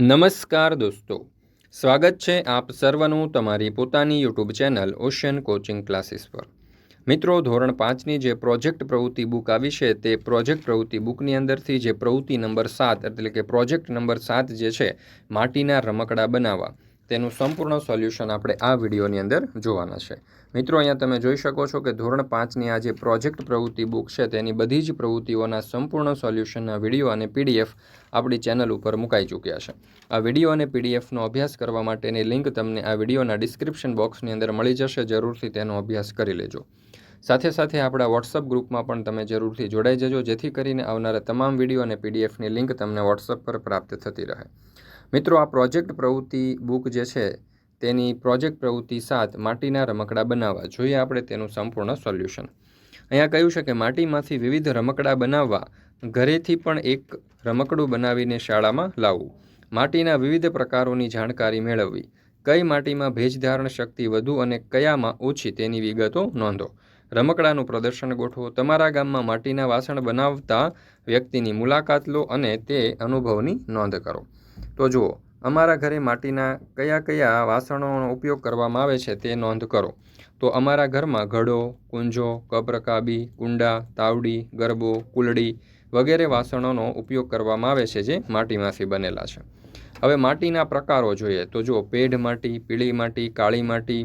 નમસ્કાર દોસ્તો. સ્વાગત છે આપ સર્વનું તમારી પોતાની YouTube channel ocean coaching classes પર. મિત્રો, ધોરણ પાંચની જે પ્રોજેક્ટ પ્રવૃત્તિ બુક આવી છે તે પ્રોજેક્ટ પ્રવૃત્તિ બુકની અંદરથી જે પ્રવૃત્તિ નંબર સાત એટલે કે પ્રોજેક્ટ નંબર સાત જે છે, માટીના રમકડા બનાવવા. તેનું સંપૂર્ણ સોલ્યુશન આપણે આ વિડીયોની અંદર જોવાના છે. મિત્રો, અહીંયા તમે જોઈ શકો છો કે ધોરણ પાંચની આ જે પ્રોજેક્ટ પ્રવૃત્તિ બુક છે, તેની બધી જ પ્રવૃત્તિઓના સંપૂર્ણ સોલ્યુશનના વીડિયો અને પીડીએફ આપણી ચેનલ ઉપર મુકાઈ ચૂક્યા છે. આ વીડિયો અને પીડીએફનો અભ્યાસ કરવા માટેની લિંક તમને આ વિડીયોના ડિસ્ક્રિપ્શન બોક્સની અંદર મળી જશે, જરૂરથી તેનો અભ્યાસ કરી લેજો. સાથે સાથે આપણા વોટ્સઅપ ગ્રુપમાં પણ તમે જરૂરથી જોડાઈ જજો, જેથી કરીને આવનારા તમામ વીડિયો અને પીડીએફની લિંક તમને વોટ્સઅપ પર પ્રાપ્ત થતી રહે. મિત્રો, આ પ્રોજેક્ટ પ્રવૃત્તિ બુક જે છે, તેની પ્રોજેક્ટ પ્રવૃત્તિ સાત, માટીના રમકડા બનાવવા. જોઈએ આપણે તેનું સંપૂર્ણ સોલ્યુશન. અહીંયા કહ્યું છે કે માટીમાંથી વિવિધ રમકડા બનાવવા, ઘરેથી પણ એક રમકડું બનાવીને શાળામાં લાવવું. માટીના વિવિધ પ્રકારોની જાણકારી મેળવવી. કઈ માટીમાં ભેજધારણ શક્તિ વધુ અને કયામાં ઓછી તેની વિગતો નોંધો. રમકડાનું પ્રદર્શન ગોઠવો. તમારા ગામમાં માટીના વાસણ બનાવતા વ્યક્તિની મુલાકાત લો અને તે અનુભવની નોંધ કરો. તો જુઓ, અમારા ઘરે માટીના કયા કયા વાસણોનો ઉપયોગ કરવામાં આવે છે તે નોંધ કરો. તો અમારા ઘરમાં ઘડો, કુંજો, કબરકાબી, કુંડા, તાવડી, ગરબો, કુલડી વગેરે વાસણોનો ઉપયોગ કરવામાં આવે છે જે માટીમાંથી બનેલા છે. હવે માટીના પ્રકારો જોઈએ તો જુઓ, પેઢ માટી, પીળી માટી, કાળી માટી,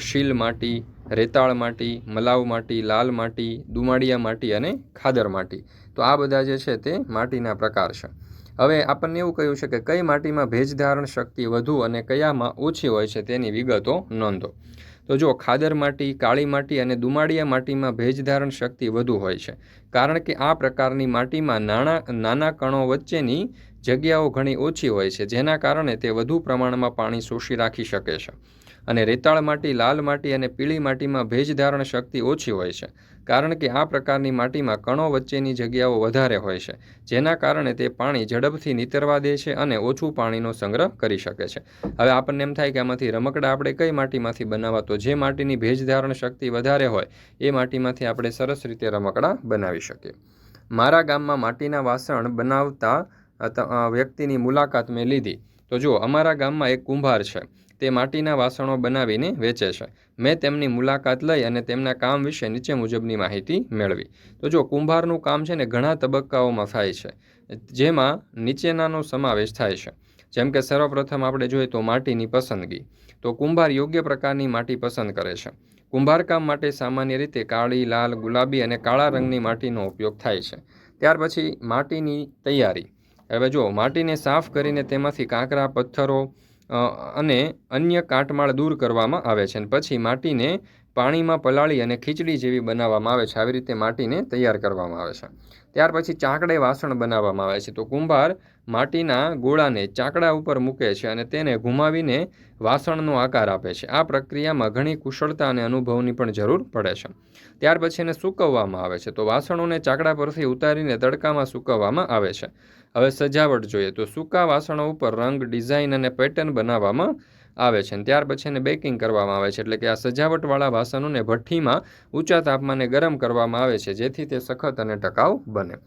શીલ માટી, રેતાળ માટી, મલાવ માટી, લાલ માટી દુમાડિયા માટી અને ખાદર માટી. તો આ બધા જે છે તે માટીના પ્રકાર છે. હવે આપણને એવું કહ્યું છે કે કઈ માટીમાં ભેજ ધારણ શક્તિ વધુ અને કયામાં ઓછી હોય છે તેની વિગતો નોંધો. તો જો ખાદર માટી, કાળી માટી અને દુમાળિયા માટીમાં ભેજ ધારણ શક્તિ વધુ હોય છે. કારણ કે આ પ્રકારની માટીમાં નાના નાના કણો વચ્ચેની જગ્યાઓ ઘણી ઓછી હોય છે, જેના કારણે તે વધુ પ્રમાણમાં પાણી શોષી રાખી શકે છે. અને રેતાળ માટી, લાલ માટી અને પીળી માટીમાં ભેજ ધારણ શક્તિ ઓછી હોય છે, કારણ કે આ પ્રકારની માટીમાં કણો વચ્ચેની જગ્યાઓ વધારે હોય છે, જેના કારણે તે પાણી ઝડપથી નીતરવા દે છે અને ઓછું પાણીનો સંગ્રહ કરી શકે છે. હવે આપણને એમ થાય કે આમાંથી રમકડા આપણે કઈ માટીમાંથી બનાવવા? તો જે માટીની ભેજ ધારણ શક્તિ વધારે હોય, એ માટીમાંથી આપણે સરસ રીતે રમકડા બનાવી શકીએ. મારા ગામમાં માટીના વાસણ બનાવતા વ્યક્તિની મુલાકાત મેં લીધી. તો જુઓ, અમારા ગામમાં એક કુંભાર છે. તે માટીના વાસણો બનાવીને વેચે છે. મેં તેમની મુલાકાત લઈ અને તેમના કામ વિશે નીચે મુજબની માહિતી મેળવી. તો જો કુંભારનું કામ છે ને ઘણા તબક્કાઓમાં થાય છે, જેમાં નીચેનાનો સમાવેશ થાય છે. જેમ કે સર્વપ્રથમ આપણે જોઈએ તો માટીની પસંદગી. તો કુંભાર યોગ્ય પ્રકારની માટી પસંદ કરે છે. કુંભારકામ માટે સામાન્ય રીતે કાળી, લાલ, ગુલાબી અને કાળા રંગની માટીનો ઉપયોગ થાય છે. ત્યાર પછી માટીની તૈયારી. હવે જો માટીને સાફ કરીને તેમાંથી કાંકરા, પથ્થરો અને અન્ય કાટમાળ દૂર કરવામાં આવે છે અને પછી માટીને પાણીમાં પલાળી અને ખીચડી જેવી બનાવવામાં આવે છે. આવી રીતે માટીને તૈયાર કરવામાં આવે છે. ત્યાર પછી ચાકડે વાસણ બનાવવામાં આવે છે. તો કુંભાર માટીના ગોળાને ચાકડા ઉપર મૂકે છે અને તેને ઘુમાવીને વાસણનો આકાર આપે છે. આ પ્રક્રિયામાં ઘણી કુશળતા અને અનુભવની પણ જરૂર પડે છે. ત્યાર પછી એને સૂકવવામાં આવે છે. તો વાસણોને ચાકડા પરથી ઉતારીને તડકામાં સૂકવવામાં આવે છે. હવે સજાવટ જોઈએ તો સૂકા વાસણો ઉપર રંગ, ડિઝાઇન અને પેટર્ન બનાવવામાં આવે છે. અને ત્યાર પછી એને બેકિંગ કરવામાં આવે છે. એટલે કે આ સજાવટવાળા વાસણોને ભઠ્ઠીમાં ઊંચા તાપમાને ગરમ કરવામાં આવે છે, જેથી તે સખત અને ટકાઉ બને.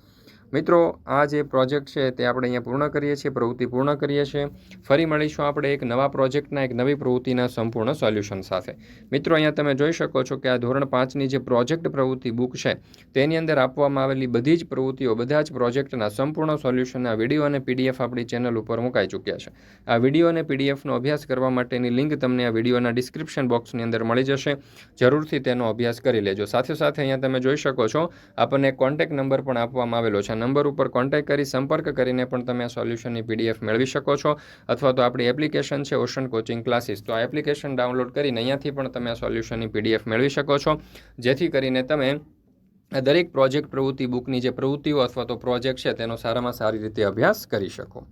મિત્રો, આ જે પ્રોજેક્ટ છે તે આપણે અહીંયા પૂર્ણ કરીએ છીએ, પ્રવૃત્તિ પૂર્ણ કરીએ છીએ. ફરી મળીશું આપણે એક નવા પ્રોજેક્ટના, એક નવી પ્રવૃત્તિના સંપૂર્ણ સોલ્યુશન સાથે. મિત્રો, અહીંયા તમે જોઈ શકો છો કે આ ધોરણ પાંચની જે પ્રોજેક્ટ પ્રવૃત્તિ બુક છે, તેની અંદર આપવામાં આવેલી બધી જ પ્રવૃત્તિઓ, બધા જ પ્રોજેક્ટના સંપૂર્ણ સોલ્યુશનના વીડિયો અને પીડીએફ આપણી ચેનલ ઉપર મુકાઈ ચૂક્યા છે. આ વીડિયો અને પીડીએફનો અભ્યાસ કરવા માટેની લિંક તમને આ વિડીયોના ડિસ્ક્રિપ્શન બોક્સની અંદર મળી જશે. જરૂરથી તેનો અભ્યાસ કરી લેજો. સાથે સાથે અહીંયા તમે જોઈ શકો છો, આપણને કોન્ટેક્ટ નંબર પણ આપવામાં આવેલો છે. નંબર ઉપર કોન્ટેક્ટ કરી સંપર્ક કરીને પણ તમે આ સોલ્યુશનની પીડીએફ મેળવી શકો છો. અથવા તો આપણી એપ્લિકેશન છે ઓશન કોચિંગ ક્લાસીસ તો આ એપ્લિકેશન ડાઉનલોડ કરીને અહીંયાથી પણ તમે આ સોલ્યુશનની પીડીએફ મેળવી શકો છો. જેથી કરીને તમે દરેક પ્રોજેક્ટ પ્રવૃત્તિ બુકની જે પ્રવૃત્તિઓ અથવા તો પ્રોજેક્ટ છે, તેનો સારામાં સારી રીતે અભ્યાસ કરી શકો.